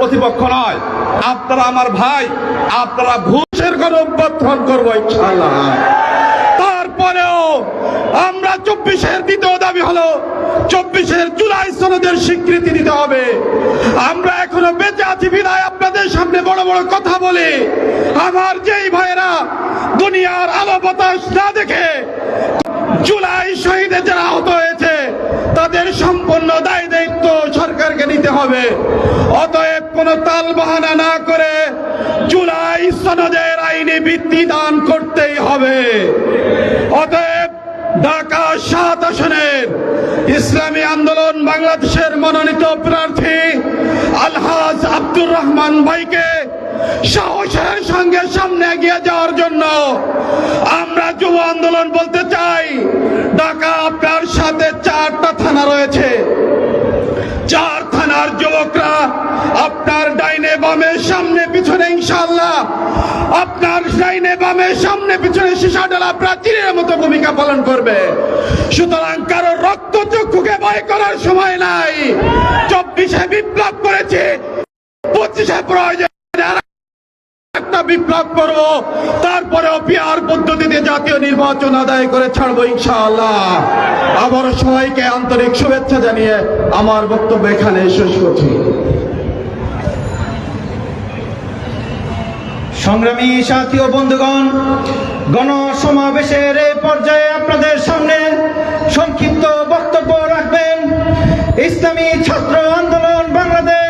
প্রতিপক্ষ নয়। আপনারা আমার ভাই, আপনারা ঘুষের কোন অভ্যর্থন করব তারপরেও আমরা চব্বিশের দ্বিতীয় দাবি হলো, চব্বিশের জুলাই সনদের স্বীকৃতি দিতে হবে। আমরা এখনও বেঁচে আছি বিদায়, আপনাদের সামনে বড় বড় কথা বলি। আমার যেই ভাইয়েরা দুনিয়ার আলো বাতাস না দেখে জুলাই শহীদে যারা আহত হয়েছে, তাদের সম্পূর্ণ দায় দায়িত্ব সরকারকে নিতে হবে। অতএব কোনো তাল বাহানা না করে জুলাই সনদের আইনি ভিত্তি দান করতেই হবে। অতএব ঢাকা সাত আসনের ইসলামী আন্দোলন বাংলাদেশের মনোনীত প্রার্থী আলহাজ আব্দুর রহমান ভাইকে সাহসের সঙ্গে সামনে এগিয়ে যাওয়ার জন্য আমরা যুব আন্দোলন বলতে চাই, ঢাকা আপনার সাথে চারটা থানা রয়েছে। চার থানার যুবকরা, আপনার ডাইনে বামে, সামনে পিছনে ইনশাল্লাহ আপনার ডাইনে বামে, সামনে পিছনে সীসা ডালা প্রাচীরের মতো ভূমিকা পালন করবে। সুতরাং কারও রক্ত চক্ষুকে ভয় করার সময় নাই। চব্বিশে বিপ্লব করেছে, পঁচিশে প্রয়োজন। বিপ্লব করব। তারপরেও পিয়ার পদ্ধতিতে জাতীয় নির্বাচন আদায় করে ছাড়বো ইনশাআল্লাহ। আবার সবাইকে আন্তরিক শুভেচ্ছা জানিয়ে আমার বক্তব্য এখানে শেষ করছি। সংগ্রামী সাথী ও বন্ধুগণ, গণসমাবেশের এই পর্যায়ে আপনাদের সামনে সংক্ষিপ্ত বক্তব্য রাখবেন। ইসলামী ছাত্র আন্দোলন বাংলাদেশ।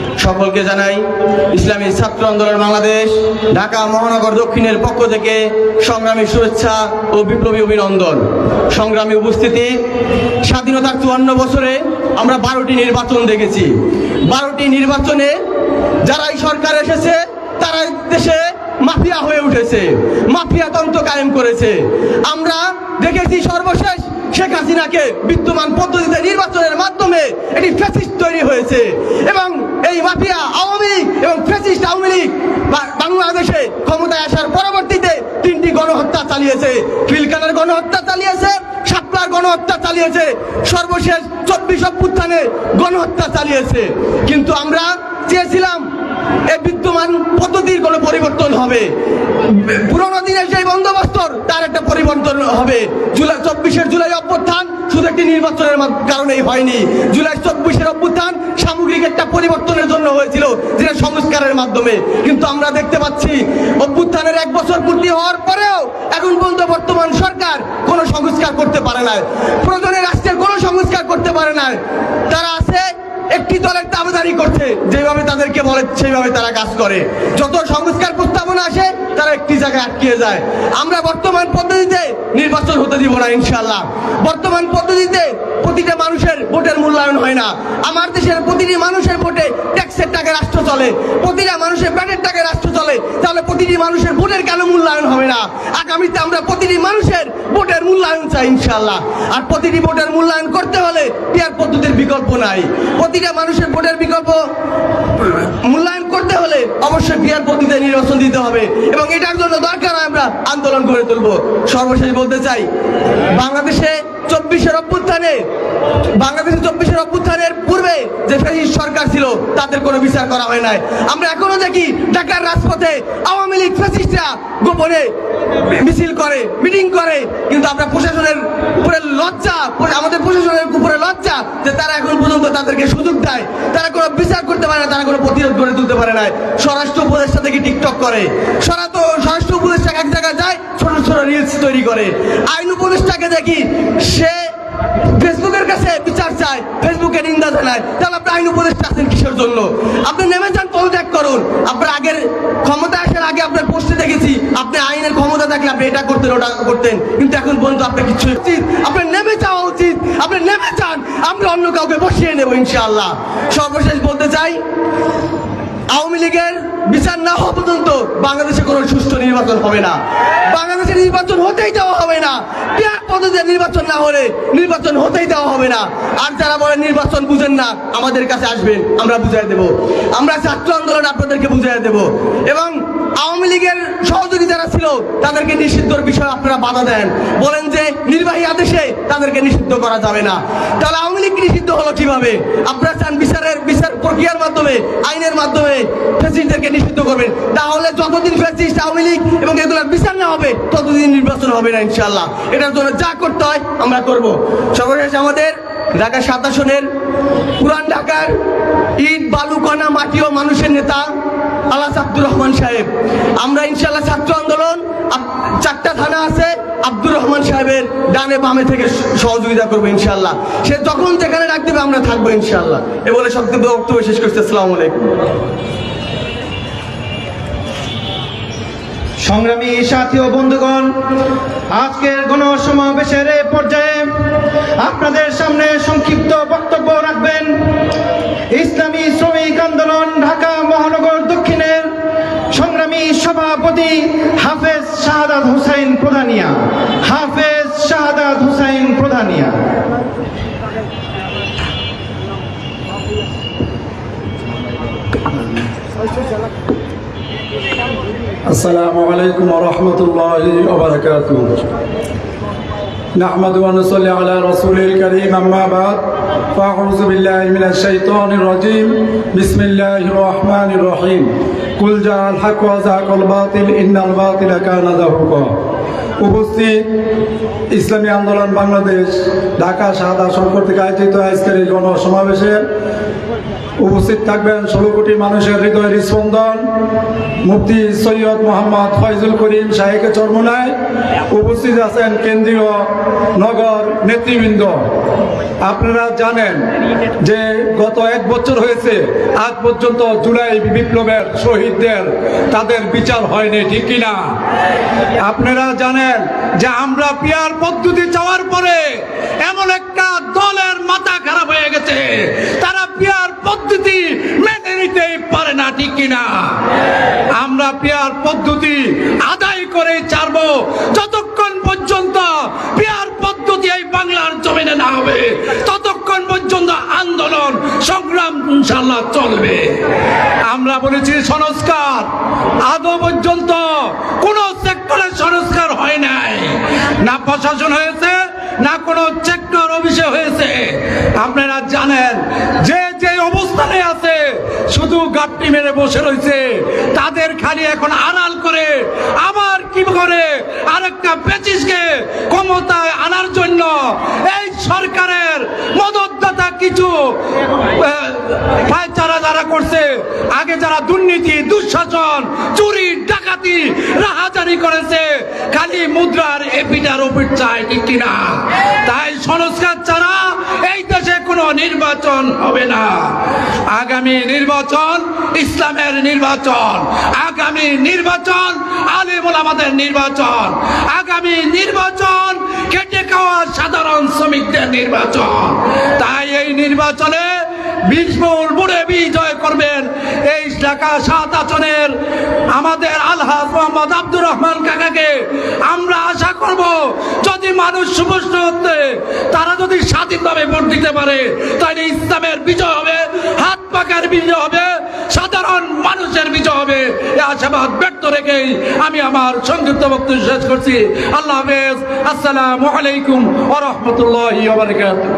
সকলকে জানাই, ইসলামী ছাত্র আন্দোলন বাংলাদেশ, ঢাকা মহানগর দক্ষিণের পক্ষ থেকে সংগ্রামী শুভেচ্ছা ও বিপ্লবী অভিনন্দন। সংগ্রামী উপস্থিতি, স্বাধীনতার চুয়ান্ন বছরে আমরা বারোটি নির্বাচন দেখেছি। বারোটি নির্বাচনে যারাই সরকার এসেছে তারা দেশে মাফিয়া হয়ে উঠেছে, মাফিয়া তন্ত্র কায়েম করেছে। আমরা দেখেছি সর্বশেষ শেখ হাসিনাকে বিদ্যমান পদ্ধতিতে নির্বাচনের মাধ্যমে একটি ফ্যাসিস্ট তৈরি হয়েছে। এবং এই মাফিয়া আওয়ামী লীগ এবং ফ্যাসিস্ট আওয়ামী লীগ বাংলাদেশে ক্ষমতায় আসার পরবর্তীতে তিনটি গণহত্যা চালিয়েছে। ফিলকানার গণহত্যা চালিয়েছে সাপলার গণহত্যা চালিয়েছে, সর্বশেষ চব্বিশ অভ্যুত্থানে গণহত্যা চালিয়েছে। কিন্তু আমরা চেয়েছিলাম, এই বিদ্যমান পদ্ধতির কোনো পরিবর্তন হবে। পুরোনো দিনের সেই বন্দোবস্তর, তার একটা পরিবর্তন হবে। জুলাই চব্বিশের জুলাই অভ্যুত্থান শুধু একটি নির্বাচনের কারণেই হয়নি। জুলাই চব্বিশের অভ্যুত্থান সামগ্রিক একটা পরিবর্তনের জন্য হয়েছিল, যেটা সংস্কারের মাধ্যমে। কিন্তু আমরা দেখতে পাচ্ছি, অভ্যুত্থানের এক বছর পূর্তি হওয়ার পরেও এখন পর্যন্ত বর্তমান সরকার কোনো সংস্কার করতে পারে না প্রয়োজনে রাষ্ট্রের কোনো সংস্কার করতে পারে না তারা আছে একটি দলের দাবিদারি করছে, যেভাবে তাদেরকে বলে সেইভাবে তারা কাজ করে। যত সংস্কার প্রস্তাবনা আসে, তারা একটি জায়গায় আটকিয়ে যায়। আমরা বর্তমান পদ্ধতিতে নির্বাচন হতে দিব না ইনশাল্লাহ বর্তমান পদ্ধতিতে প্রতিটা মানুষের ভোটের মূল্যায়ন হয় না। আমার দেশের প্রতিটি মানুষের ভোটে ট্যাক্সের টাকা রাষ্ট্র চলে। প্রতিটা মানুষের ব্যাটের টাকা রাষ্ট্র চলে। তাহলে প্রতিটি মানুষের ভোটের কেন মূল্যায়ন হবে না? আগামীতে আমরা প্রতিটি মানুষের ভোটের মূল্যায়ন চাই ইনশাল্লাহ আর প্রতিটি ভোটের মূল্যায়ন করতে হলে টিয়ার পদ্ধতির বিকল্প নাই। প্রতিটা মানুষের ভোটের বিকল্প মূল্যায়ন করতে হলে অবশ্যই ক্রিয়ার পদ্ধতিতে নির্বাচন দিতে হবে। এবং এটার জন্য দরকার আমরা আন্দোলন করে তুলবো। সর্বশেষ বলতে চাই, বাংলাদেশে চব্বিশের অভ্যুত্থানে, বাংলাদেশে চব্বিশের অভ্যুত্থানের পূর্বে যে ফ্যাসিস্ট সরকার ছিল, তাদের কোনো বিচার করা হয় নাই। আমরা এখনও দেখি ঢাকার রাজপথে আওয়ামী লীগ ফ্যাসিস্টরা গোপনে মিছিল করে, মিটিং করে, কিন্তু আমরা প্রশাসনের উপরে লজ্জা, আমাদের প্রশাসনের উপরে লজ্জা যে তারা এখন পর্যন্ত তাদেরকে সুযোগ দেয়। তারা কোনো বিচার করতে পারে না, তারা কোনো প্রতিরোধ করে তুলতে পারে না। স্বরাষ্ট্র উপদেষ্টা থেকে টিকটক করে। সরা তো স্বরাষ্ট্র উপদেষ্টা এক জায়গায় যায়, ছোট ছোট রিলস তৈরি করে। আইন উপদেষ্টাকে দেখি সে ফেসবুকের কাছে বিচার চায়, ফেসবুকে নিন্দা জানায়। তাহলে আপনি আইন উপদেষ্টা আছেন কিসের জন্য? আপনি নেমে যান পদত্যাগ করুন আপনার আগের ক্ষমতা আসার আগে আপনার পোস্টে দেখেছি আপনি আইনের ক্ষমতা থাকলে আপনি এটা করতেন, ওটা করতেন। কিন্তু এখন পর্যন্ত আপনি কিছু উচিত, আপনি নেমে যাওয়া উচিত। আপনি নেমে যান, আমরা অন্য কাউকে বসিয়ে নেব ইনশাল্লাহ সর্বশেষ বলতে চাই আওয়ামী লীগের বিচার না হওয়া পর্যন্ত বাংলাদেশে কোনো সুষ্ঠু নির্বাচন হবে না। বাংলাদেশে নির্বাচন হতেই দেওয়া হবে না। পেয়ার পদ্ধতিতে নির্বাচন না হলে নির্বাচন হতেই দেওয়া হবে না। আর যারা বলে নির্বাচন বুঝেন না, আমাদের কাছে আসবেন, আমরা বুঝাই দেব। আমরা ছাত্র আন্দোলন আপনাদেরকে বুঝাই দেব। এবং আওয়ামী লীগের সহযোগী যারা ছিল, তাদেরকে নিষিদ্ধর বিষয়ে আপনারা বাধা দেন। বলেন যে নির্বাহী আদেশে তাদেরকে নিষিদ্ধ করা যাবে না। তাহলে আওয়ামী লীগ নিষিদ্ধ হলো কীভাবে? আপনারা চান বিচারের বিচার প্রক্রিয়ার মাধ্যমে, আইনের মাধ্যমে ফেসিস্টদেরকে নিষিদ্ধ করবেন, তাহলে যতদিন ফ্যাসিস্ট আওয়ামী লীগ এবং এগুলোর বিচার না হবে, ততদিন নির্বাচন হবে না ইনশাল্লাহ এটার জন্য যা করতে হয়, আমরা করব। সর্বশেষ আমাদের ঢাকা সাত আসনের পুরান ঢাকার ইট বালুকণা মাটি ও মানুষের নেতা আল্লাহ আব্দুর রহমান সাহেব। আমরা ইনশাল্লাহ ছাত্র আন্দোলন চারটা থানা আছে, আব্দুর রহমান সাহেবের ডানে বামে থেকে সহযোগিতা করব ইনশাল্লাহ সে যখন যেখানে ডাক দেবে, আমরা থাকব ইনশাল্লাহ এ বলে সব বক্তব্য শেষ করছি। আসসালামু আলাইকুম। সংগ্রামী সাথী ও বন্ধুগণ, আজকের গণসমাবেশের পর্যায়ে আপনাদের সামনে সংক্ষিপ্ত বক্তব্য রাখবেন। ইসলামী শ্রমিক আন্দোলন ঢাকা মহানগর দক্ষিণের সংগ্রামী সভাপতি হাফেজ শাহাদাত হুসাইন প্রধানিয়া। হাফেজ শাহাদাত হুসাইন প্রধানিয়া। السلام عليكم ورحمة الله وبركاته نحمد ونصلي على رسول الكريم أما بعد فأعوذ بالله من الشيطان الرجيم بسم الله الرحمن الرحيم قل جاء الحق وزهق الباطل إن الباطل كان زهوقا উপস্থিত ইসলামী আন্দোলন বাংলাদেশ ঢাকা শাহাদ আসন কর্তৃক আয়োজিত আজকের এই গণসমাবেশে উপস্থিত থাকবেন ষোলো কোটি মানুষের হৃদয়ের স্পন্দন। মুফতি সৈয়দ মোহাম্মদ ফয়জুল করিম শাহেকে চরমনায় উপস্থিত আছেন কেন্দ্রীয় নগর নেতৃবৃন্দ। আপনারা জানেন যে গত এক বছর হয়েছে, আজ পর্যন্ত জুলাই বিপ্লবের শহীদদের তাদের বিচার হয়নি, ঠিক কিনা? আপনারা জানেন যে আমরা পিয়ার পদ্ধতি চাওয়ার পরে এমন একটা দলের মাথা খারাপ হয়ে গেছে। তারা পিয়ার পদ্ধতি মেনে নিতেই পারে না, ঠিক কিনা? আমরা পিয়ার পদ্ধতি আদায় করে ছাড়বো। যতক্ষণ পর্যন্ত পিয়ার পদ্ধতি এই বাংলার জমিনে না হবে, ততক্ষণ পর্যন্ত আন্দোলন, সংগ্রাম ইনশাল্লাহ চলবে। আমরা বলেছি, সংস্কার। আদৌ পর্যন্ত কোন সেক্টরের সংস্কার হয় নাই। না প্রশাসন হয়েছে, না কোনো সেক্টর অফিসে হয়েছে। আপনারা জানেন, যে যে অবস্থানে আছে, শুধু গাপটি মেরে বসে রয়েছে। তাদের খালি এখন আড়াল করে আবার কি করে আরেকটা পেচিসকে ক্ষমতায় আনার জন্য এই সরকারের মদতদাতা কিছু পায়চারা যারা করছে, আগে যারা দুর্নীতি, দুঃশাসন, চুরি, ডাকাতি, রাহাজারি করেছে, খালি মুদ্রার এপিটার ওপিট চায় ঠিক কিনা? তাই সংস্কার ছাড়া এই দেশে কোনো নির্বাচন হবে না। আগামী নির্বাচন ইসলামের নির্বাচন। আগামী নির্বাচন আলিমুল আমাদের নির্বাচন। আগামী নির্বাচন কেটে খাওয়া সাধারণ শ্রমিকদের নির্বাচন। তাই এই নির্বাচনে বিজমুল বুড়ে বিজয় করবেন। এই ঢাকা সাত আসনের আমাদের আলহাজ মোহাম্মদ আব্দুর রহমান কাকাকে আমরা আশা করব, যদি মানুষ সুপ্রশ্ন হতে, তারা যদি স্বাধীনভাবে ভোট দিতে পারে, তাহলে ইসলামের বিজয় হবে, হাত পাকার বিজয় হবে, সাধারণ মানুষের বিজয় হবে। এই আশাবাদ ব্যক্ত রেখেই আমি আমার সংযুক্ত বক্তব্য শেষ করছি। আল্লাহ হাফেজ। আসসালামু আলাইকুম ওয়া রাহমাতুল্লাহি ওয়া বারাকাতুহু।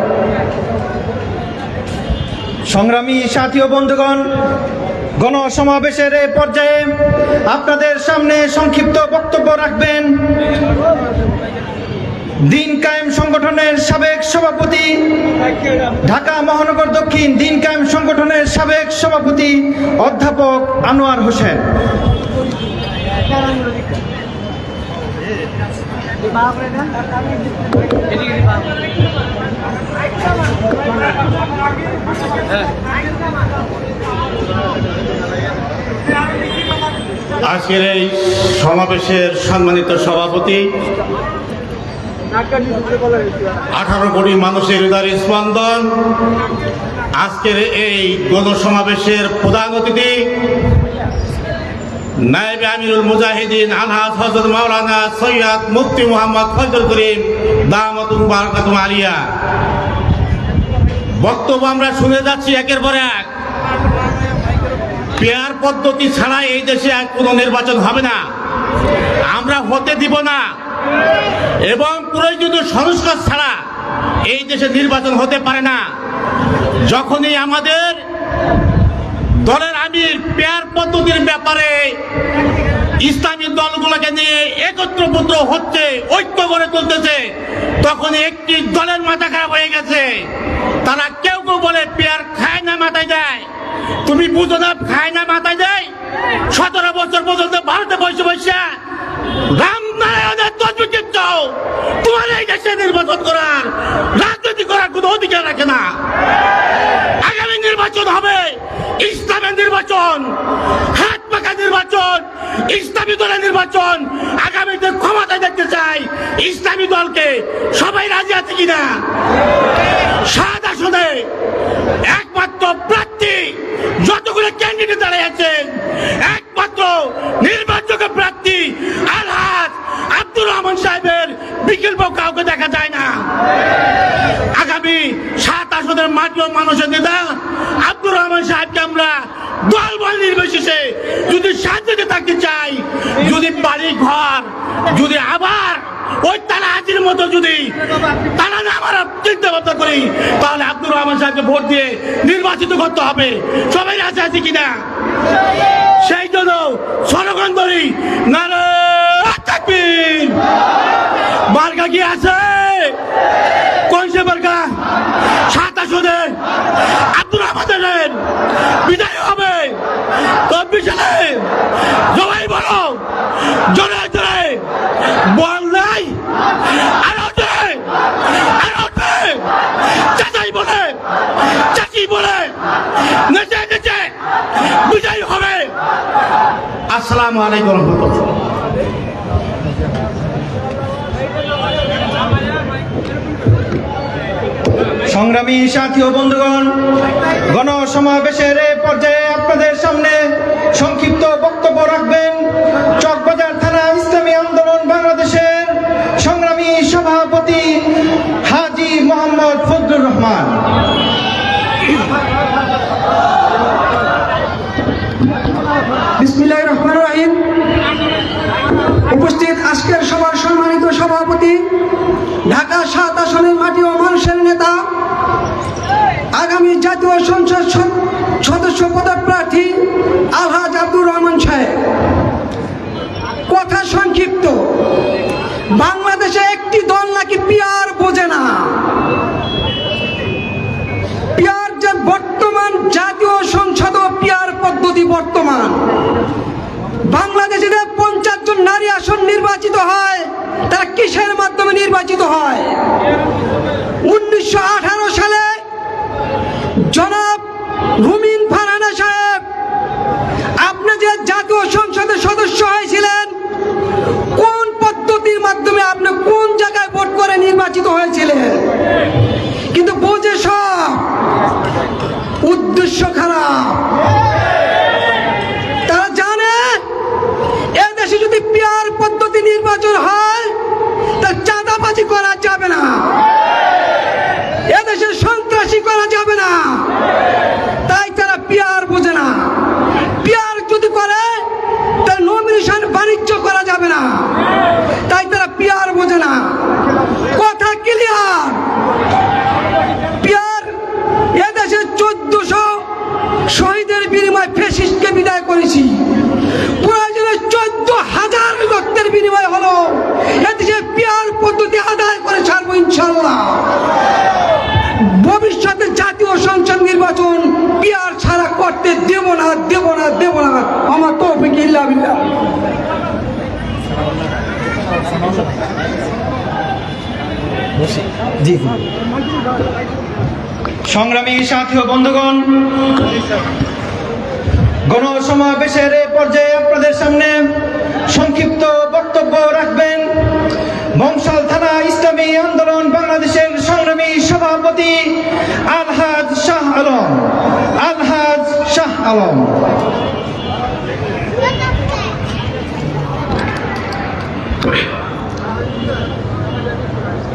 সংগ্রামী সাথী ও বন্ধুগণ, গণসমাবেশের এ পর্যায়ে আপনাদের সামনে সংক্ষিপ্ত বক্তব্য রাখবেন। দিন কায়েম সংগঠনের সাবেক সভাপতি, ঢাকা মহানগর দক্ষিণ দিন কায়েম সংগঠনের সাবেক সভাপতি অধ্যাপক আনোয়ার হোসেন। আজকের এই সমাবেশের সম্মানিত সভাপতি, আঠারো কোটি মানুষের হৃদয়ের স্পন্দন। আজকের এই গণসমাবেশের প্রধান অতিথি, নায়েব আমিরুল মুজাহিদিন আনহাজ হজরত মাওলানা সৈয়দ মুফতি মোহাম্মদ ফজল করিম দামতুম বারকাতুম আলিয়া। বক্তব্য আমরা শুনে যাচ্ছি একের পর এক। পেয়ার পদ্ধতি ছাড়া এই দেশে আর কোনো নির্বাচন হবে না। আমরা হতে দিব না। এবং প্রয়োজনীয় সংস্কার ছাড়া এই দেশে নির্বাচন হতে পারে না। যখনই আমাদের দলের আমির পেয়ার পদ্ধতির ব্যাপারে ইসলামী দলগুলোকে নিয়ে একত্রপুত্র হচ্ছে, ঐক্য গড়ে তুলতেছে, তখন একটি দলের মাথা খারাপ হয়ে গেছে। তারা কেউ কেউ বলে, পেয়ার খায় না, মাথায় দেয় তুমি বুঝো না, খায় না, মাথায় দেয় সতেরো বছর পর্যন্ত ভারতে বসে বসে তোমার এই নির্বাচন করার করার আগামী নির্বাচন হবে নির্বাচন, হাত পাকা নির্বাচন, ইসলামী দলের নির্বাচন আগামীতে ক্ষমতায় দেখতে চাই। ইসলামী দলকে সবাই রাজি আছে কিনা? সাত আসনে একমাত্র প্রার্থী যতগুলো ক্যান্ডিডেট দাঁড়িয়ে আছেন একমাত্র নির্বাচক প্রার্থী আলহাজ আব্দুর রহমান সাহেবের বিকল্প কাউকে দেখা যায় না। আগামী সাত আসনের মাটি ও মানুষের নেতা। আব্দুর রহমান সাহেবকে আমরা দল বল নির্বিশেষে যদি শান্তিতে থাকতে চাই, যদি বাড়ি ঘর, যদি আবার ওই তারা হাজির মতো যদি তারা না আমরা চিন্তা ভাবনা করি, তাহলে আব্দুর রহমান সাহেবকে ভোট দিয়ে নির্বাচিত করতে হবে। সবাই রাজি আছে কিনা? সেই জন্য স্লোগান ধরি নারে মার্কা কি আছে? কোন সে মার্কা সাত আসনে আব্দুর রহমানের বিদায় হবে। চব্বিশ সালে সবাই বলো। জোরে জোরে। বল নাই। আরও জোরে আরও জোরে চাচাই বলে। চাচি বলে। নেচে নেচে। বিজয় হবে। আসসালামু আলাইকুম রহমতুল্লাহ। সংগ্রামী সাথী ও বন্ধুগণ, গণসমাবেশের এ পর্যায়ে আপনাদের সামনে সংক্ষিপ্ত বক্তব্য রাখবেন। চকবাজার থানা ইসলামী আন্দোলন বাংলাদেশের সংগ্রামী সভাপতি হাজি মোহাম্মদ ফজলুর রহমান। বিসমিল্লাহির রহমানির রহিম। উপস্থিত আজকের সভার সম্মানিত সভাপতি, ঢাকা সাত আসনের মাটি ও মানুষের নেতা আগামী সদস্য পদপ্রার্থী আলহাজ আব্দুর রহমান সাহেব। কথা সংক্ষিপ্ত। বাংলাদেশে একটি দল নাকি পিয়ার বোঝে না। পিয়ার যে বর্তমান জাতীয় সংসদ পিয়ার পদ্ধতি বর্তমান। বাংলাদেশে যে পঞ্চাশ জন নারী আসন নির্বাচিত হয়, তারা কিসের মাধ্যমে নির্বাচিত হয়? উনিশশো আঠারো সালে জনাব রুমিন ফারহানা সাহেব, আপনি যে জাতীয় সংসদের সদস্য হয়েছিলেন, কোন পদ্ধতির মাধ্যমে আপনি কোন জায়গায় ভোট করে জি সংগ্রামী সাথী ও বন্ধুগণ, গণসমাবেশের পর্যায়ে আপনাদের সামনে সংক্ষিপ্ত বক্তব্য রাখবেন। বংশাল থানা ইসলামী আন্দোলন বাংলাদেশের সংগ্রামী সভাপতি আলহাজ শাহ আলম। আলহাজ শাহ আলম।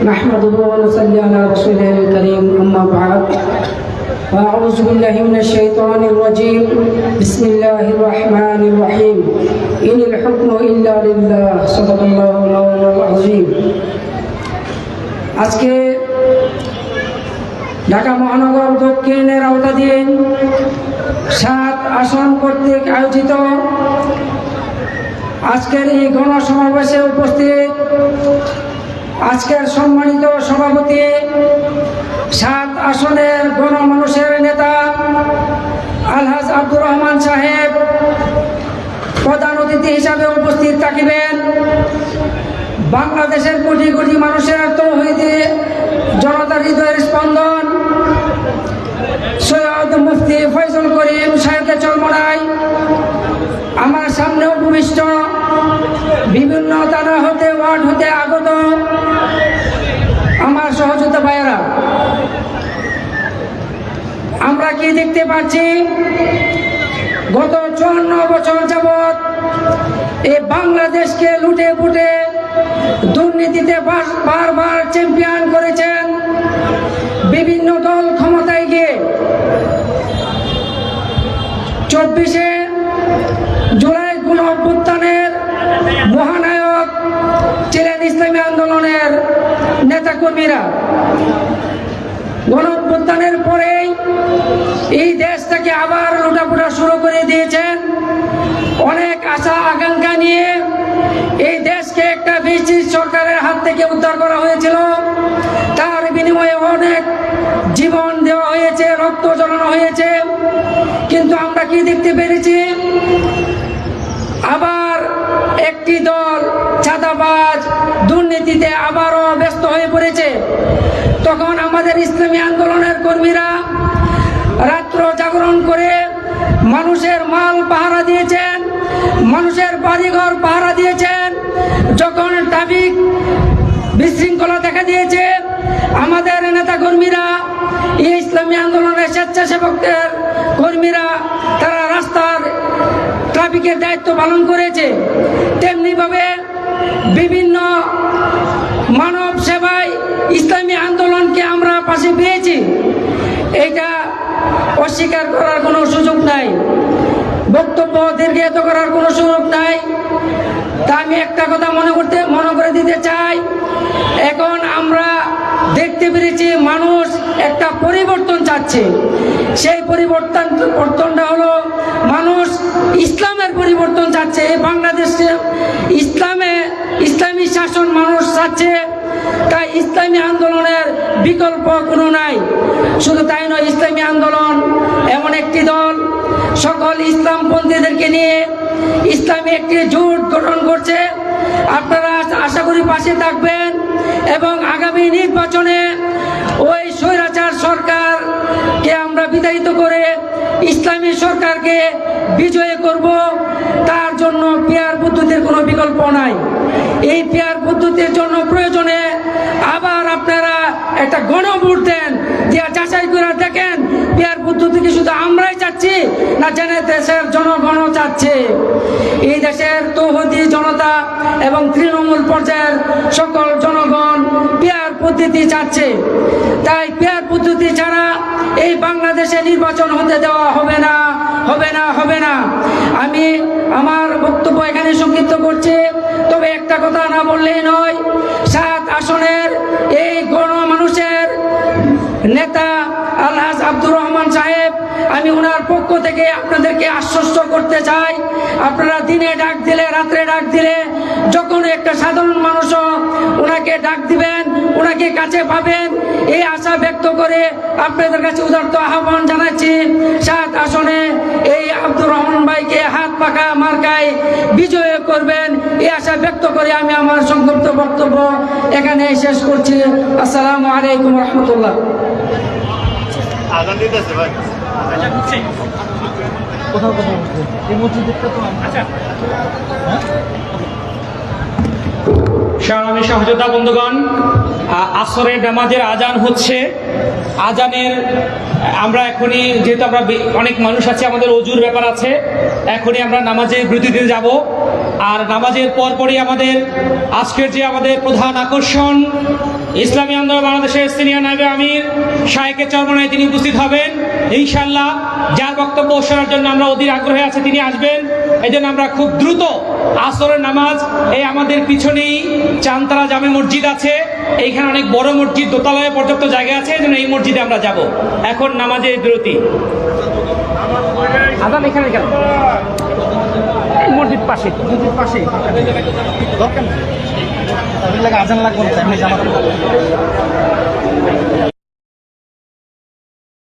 نحمده ونصلي على رسوله الكريم أما بعد فأعوذ بالله من الشيطان الرجيم بسم الله الرحمن الرحيم إن الحكم إلا لله صدق الله مولانا العظيم আজকে ঢাকা মহানগর দক্ষিণের আওতাধীন সাত আসন কর্তৃক আয়োজিত আজকের এই গণসমাবেশে উপস্থিত আজকের সম্মানিত সভাপতি, সাত আসনের গণমানুষের নেতা আলহাজ আব্দুর রহমান সাহেব, প্রধান অতিথি হিসাবে উপস্থিত থাকিবেন। বাংলাদেশের কোটি কোটি মানুষের তৌহিদি জনতার হৃদয়ের স্পন্দন। সৈয়দ মুফতি ফয়জল করিম সাহেবের চরমনায় আমার সামনে উপবিষ্ট বিভিন্ন থানা হতে, ওয়ার্ড হতে আগত আমার সহযোদ্ধা ভাইয়েরা। আমরা কি দেখতে পাচ্ছি? গত চুয়ান্ন বছর যাবৎ এই বাংলাদেশকে লুটে পুটে দুর্নীতিতে বারবার চ্যাম্পিয়ন করেছেন বিভিন্ন দল ক্ষমতায় গিয়ে। চব্বিশে জুলাই গুণ অভ্যুত্থানের ইসলামী আন্দোলনের নেতাকর্মীরা গণ অভ্যুত্থানের পরেই এই দেশটাকে আবার লুটাপুটা শুরু করে দিয়েছেন। অনেক আশা, আকাঙ্ক্ষা নিয়ে এই দেশকে একটা ব্রিটিশ সরকারের হাত থেকে উদ্ধার করা হয়েছিল। তার বিনিময়ে অনেক জীবন দেওয়া হয়েছে, রক্ত জড়ানো হয়েছে। কিন্তু আমরা কি দেখতে পেরেছি? আবার একটি দল চাঁদাবাজ দুর্নীতিতে আবারও ব্যস্ত হয়ে পড়েছে। তখন আমাদের ইসলামী আন্দোলনের কর্মীরা রাত্র জাগরণ করে মানুষের মাল পাহারা দিয়েছেন, মানুষের বাড়িঘর পাহারা দিয়েছেন। যখন ট্রাফিক বিশৃঙ্খলা দেখা দিয়েছে, আমাদের নেতা কর্মীরা ইসলামী আন্দোলনের স্বেচ্ছাসেবকদের কর্মীরা, তারা রাস্তার ট্রাফিকের দায়িত্ব পালন করেছে। তেমনিভাবে বিভিন্ন মানব সেবায় ইসলামী আন্দোলনকে আমরা পাশে পেয়েছি। এটা অস্বীকার করার কোনো সুযোগ নাই। বক্তব্য দীর্ঘায়িত করার কোনো সুযোগ নাই। তা আমি একটা কথা মনে করতে মনে করে দিতে চাই। এখন আমরা দেখতে পেরেছি মানুষ একটা পরিবর্তন চাচ্ছে। সেই পরিবর্তন, পরিবর্তনটা হলো মানুষ ইসলামের পরিবর্তন চাচ্ছে। বাংলাদেশে ইসলামে, ইসলামী শাসন মানুষ চাচ্ছে। তাই ইসলামী আন্দোলনের বিকল্প কোনো নাই। শুধু তাই নয়, ইসলামী আন্দোলন এমন একটি দল। সকল ইসলামপন্থীদেরকে নিয়ে ইসলামী একটি জোট গঠন করছে। আপনারা আশা করি পাশে থাকবেন। এবং আগামী নির্বাচনে ওই স্বৈরাচার সরকারকে আমরা বিতাড়িত করে ইসলামী সরকারকে বিজয়ী করব, তার জন্য পেয়ার পদ্ধতির কোনো বিকল্প নাই। এই পেয়ার পদ্ধতির জন্য প্রয়োজনে আবার আপনারা একটা গণভোট দেন দিয়ে যাচাই করে দেখেন পেয়ার পদ্ধতি কি শুধু আমরাই চাচ্ছি না জেনে দেশের জনগণও চাচ্ছে। এই দেশের তৌহদি জনতা এবং তৃণমূল পর্যায়ের সকল জনগণ পেয়ার পদ্ধতি চাচ্ছে। তাই পেয়ার পদ্ধতি ছাড়া এই বাংলাদেশে নির্বাচন হতে দেওয়া হবে না হবে না হবে না। আমি আমার বক্তব্য এখানে সংক্ষিপ্ত করছি, তবে একটা কথা না বললেই নয়, সাত আসনের এই গণ মানুষের নেতা আলহাজ আব্দুর রহমান সাহেব আমি ওনার পক্ষ থেকে আপনাদেরকে আশ্বস্ত করতে চাই। আপনারা দিনে ডাক দিলে, রাত্রে ডাক দিলে যখন একটা সাধারণ মানুষও ওনাকে ডাক দিবেন, ওনাকে কাছে পাবেন, এই আশা ব্যক্ত করে আপনাদের কাছে উদার্ত আহ্বান জানাচ্ছি। সাত আসনে এই আব্দুর রহমান ভাইকে হাত পাকা মার্কায় বিজয় করবেন, এই আশা ব্যক্ত করে আমি আমার সংক্ষিপ্ত বক্তব্য এখানে শেষ করছি। আসসালামু আলাইকুম রহমতুল্লাহ। এই মসজিদটা তো সারামী সহযোদ্ধা বন্ধুগণ আসরের নামাজের আজান হচ্ছে। আজানের আমরা এখনই যেহেতু আমরা বে- অনেক মানুষ আছে আমাদের অজুর ব্যাপার আছে এখনই আমরা নামাজের বিরতিতে যাব। আর নামাজের পরপরই আমাদের আজকের যে আমাদের প্রধান আকর্ষণ, ইসলামী আন্দোলন বাংলাদেশের সিনিয়র নাইবে আমির শাহেকে চরমনায় তিনি উপস্থিত হবেন। ইনশাল্লাহ যার বক্তব্য শোনার জন্য আমরা অধীর আগ্রহে আছে তিনি আসবেন। এই জন্য আমরা খুব দ্রুত আসরের নামাজ এই আমাদের পিছনেই চান্তারা জামে মসজিদ আছে। এইখানে অনেক বড় মসজিদ, দোতলায় পর্যাপ্ত জায়গা আছে এই এই মসজিদে আমরা যাব। এখন নামাজের বিরতি। আদান এখানে কেন? মসজিদ পাশে। মসজিদ পাশে দরকার আজান লাগবে না এমনি জামাত।